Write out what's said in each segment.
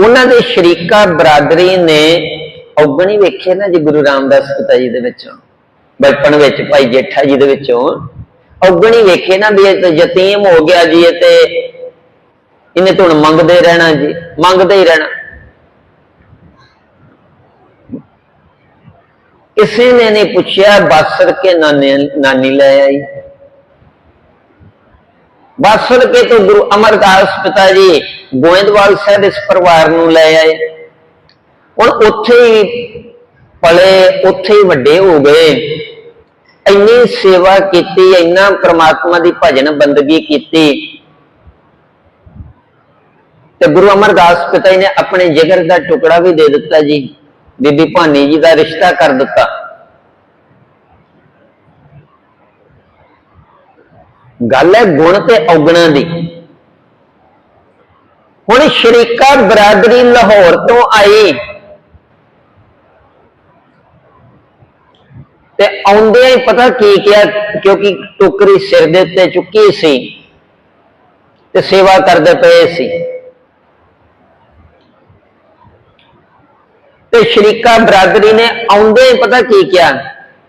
ਉਹਨਾਂ ਦੇ ਸ਼ਰੀਕਾ ਬਰਾਦਰੀ ਨੇ ਔਗਣੀ ਵੇਖੇ ਨਾ ਜੀ ਗੁਰੂ ਰਾਮਦਾਸ ਪਿਤਾ ਜੀ ਦੇ ਵਿੱਚੋਂ, ਬਚਪਨ ਵਿੱਚ ਭਾਈ ਜੇਠਾ ਜੀ ਦੇ ਵਿੱਚੋਂ, ਔਗਣੀ ਵੇਖੇ ਨਾ ਵੀ ਇਹ ਤਾਂ ਯਤੀਮ ਹੋ ਗਿਆ ਜੀ ਇਹ ਤੇ ਇਹਨੇ ਤਾਂ ਮੰਗਦੇ ਰਹਿਣਾ ਜੀ, ਮੰਗਦੇ ਹੀ ਰਹਿਣਾ। ਕਿਸੇ ਨੇ ਨਹੀਂ ਪੁੱਛਿਆ ਬਾਸਰ ਕੇ ਨਾਨੇ, ਨਾਨੀ ਲੈ ਆਈ। ਬਾਸਰ ਕੇ ਤੋਂ ਗੁਰੂ ਅਮਰਦਾਸ ਪਿਤਾ ਜੀ ਗੋਇੰਦਵਾਲ ਸਾਹਿਬ ਇਸ ਪਰਿਵਾਰ ਨੂੰ ਲੈ ਆਏ। ਹੁਣ ਉੱਥੇ ਹੀ ਪਲੇ, ਉੱਥੇ ਹੀ ਵੱਡੇ ਹੋ ਗਏ। ਇੰਨੀ ਸੇਵਾ ਕੀਤੀ, ਇੰਨਾ ਪ੍ਰਮਾਤਮਾ ਦੀ ਭਜਨ ਬੰਦਗੀ ਕੀਤੀ। ਤੇ ਗੁਰੂ ਅਮਰਦਾਸ ਪਿਤਾ ਜੀ ਨੇ ਆਪਣੇ ਜਿਗਰ ਦਾ ਟੁਕੜਾ ਵੀ ਦੇ ਦਿੱਤਾ ਜੀ। ਬੀਬੀ ਭਾਨੀ ਜੀ ਦਾ ਰਿਸ਼ਤਾ ਕਰ ਦਿੱਤਾ। ਗੱਲ ਹੈ ਗੁਣ ਤੇ ਔਗਣਾ ਦੀ। ਹੁਣ ਸ਼ਰੀਕਾ ਬਰਾਦਰੀ ਲਾਹੌਰ ਤੋਂ ਆਈ ਤੇ ਆਉਂਦਿਆਂ ਹੀ ਪਤਾ ਕੀ ਕਿਹਾ, ਕਿਉਂਕਿ ਟੋਕਰੀ ਸਿਰ ਦੇ ਉੱਤੇ ਚੁੱਕੀ ਸੀ ਤੇ ਸੇਵਾ ਕਰਦੇ ਪਏ ਸੀ। ਤੇ ਸ਼ਰੀਕਾ ਬਰਾਦਰੀ ਨੇ ਆਉਂਦੇ ਹੀ ਪਤਾ ਕੀ ਕਿਹਾ,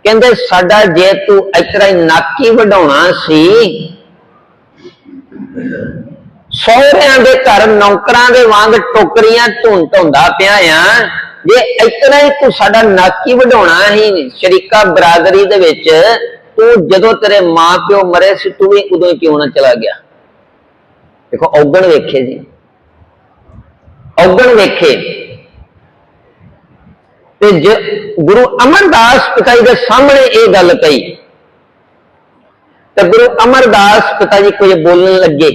ਕਹਿੰਦੇ, ਸਾਡਾ ਜੇ ਤੂੰ ਇਤਰਾ ਹੀ ਨਾਕੀ ਵਢਾਉਣਾ ਸੀ ਸਹੁਰਿਆਂ ਦੇ ਘਰ ਨੌਕਰਾਂ ਦੇ ਵਾਂਗ ਟੋਕਰੀਆਂ ਧੁੰਨ ਧੁੰਦਾ ਪਿਆ ਆ। ਜੇ ਇਤਨਾ ਹੀ ਤੂੰ ਸਾਡਾ ਨਾਕੀ ਵਢਾਉਣਾ ਹੀ ਸ਼ਰੀਕਾ ਬਰਾਦਰੀ ਦੇ ਵਿੱਚ, ਤੂੰ ਜਦੋਂ ਤੇਰੇ ਮਾਂ ਪਿਓ ਮਰੇ ਸੀ, ਤੂੰ ਵੀ ਉਦੋਂ ਕਿਉਂ ਨਾ ਚਲਾ ਗਿਆ? ਦੇਖੋ, ਔਗਣ ਵੇਖੇ ਜੀ। ਔਗਣ ਵੇਖੇ। ਤੇ ਜ ਗੁਰੂ ਅਮਰਦਾਸ ਪਿਤਾ ਜੀ ਦੇ ਸਾਹਮਣੇ ਇਹ ਗੱਲ ਕਹੀ, ਤੇ ਗੁਰੂ ਅਮਰਦਾਸ ਪਿਤਾ ਜੀ ਕੁਝ ਬੋਲਣ ਲੱਗੇ।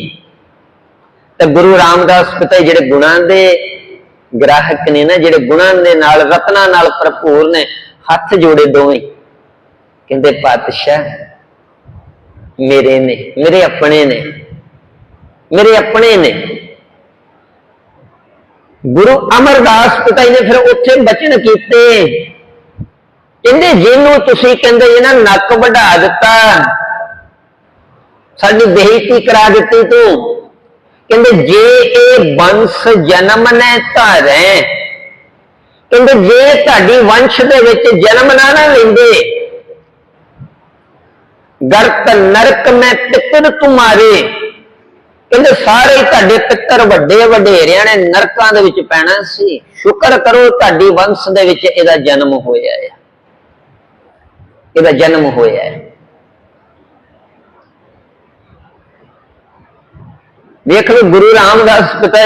ਤੇ ਗੁਰੂ ਰਾਮਦਾਸ ਪਿਤਾ ਜਿਹੜੇ ਗੁਣਾਂ ਦੇ ਗ੍ਰਾਹਕ ਨੇ ਨਾ, ਜਿਹੜੇ ਗੁਣਾਂ ਦੇ ਨਾਲ, ਰਤਨਾ ਨਾਲ ਭਰਪੂਰ ਨੇ, ਹੱਥ ਜੋੜੇ ਦੋਵੇਂ। ਕਹਿੰਦੇ, ਪਾਤਸ਼ਾਹ, ਮੇਰੇ ਨੇ, ਮੇਰੇ ਆਪਣੇ ਨੇ, ਮੇਰੇ ਆਪਣੇ ਨੇ। ਗੁਰੂ ਅਮਰਦਾਸ ਪਿਤਾ ਜੀ ਨੇ ਫਿਰ ਉੱਥੇ ਬਚਨ ਕੀਤੇ। ਕਹਿੰਦੇ, ਜਿਹਨੂੰ ਤੁਸੀਂ ਕਹਿੰਦੇ ਇਹਨਾਂ ਨੱਕ ਵਢਾ ਦਿੱਤਾ, ਸਾਡੀ ਬੇਇੱਜ਼ਤੀ ਕਰਾ ਦਿੱਤੀ ਤੂੰ। ਕਹਿੰਦੇ ਜੇ ਇਹ ਵੰਸ਼ ਜਨਮ ਨੇ ਧਾਰੈ। ਕਹਿੰਦੇ ਜੇ ਤੁਹਾਡੀ ਵੰਸ਼ ਦੇ ਵਿੱਚ ਜਨਮ ਨਾ ਨਾ ਲੈਂਦੇ। ਗਰਤ ਨਰਕ ਮੈਂ ਪਿੱਤਰ ਤੁਮਾਰੇ। ਕਹਿੰਦੇ ਸਾਰੇ ਤੁਹਾਡੇ ਪਿੱਤਰ ਵੱਡੇ ਵਡੇਰਿਆਂ ਨੇ ਨਰਕਾਂ ਦੇ ਵਿੱਚ ਪੈਣਾ ਸੀ। ਸ਼ੁਕਰ ਕਰੋ ਤੁਹਾਡੀ ਵੰਸ਼ ਦੇ ਵਿੱਚ ਇਹਦਾ ਜਨਮ ਹੋਇਆ ਹੈ ਇਹਦਾ ਜਨਮ ਹੋਇਆ ਹੈ ਵੇਖ ਲਓ ਗੁਰੂ ਰਾਮਦਾਸ ਪਿਤਾ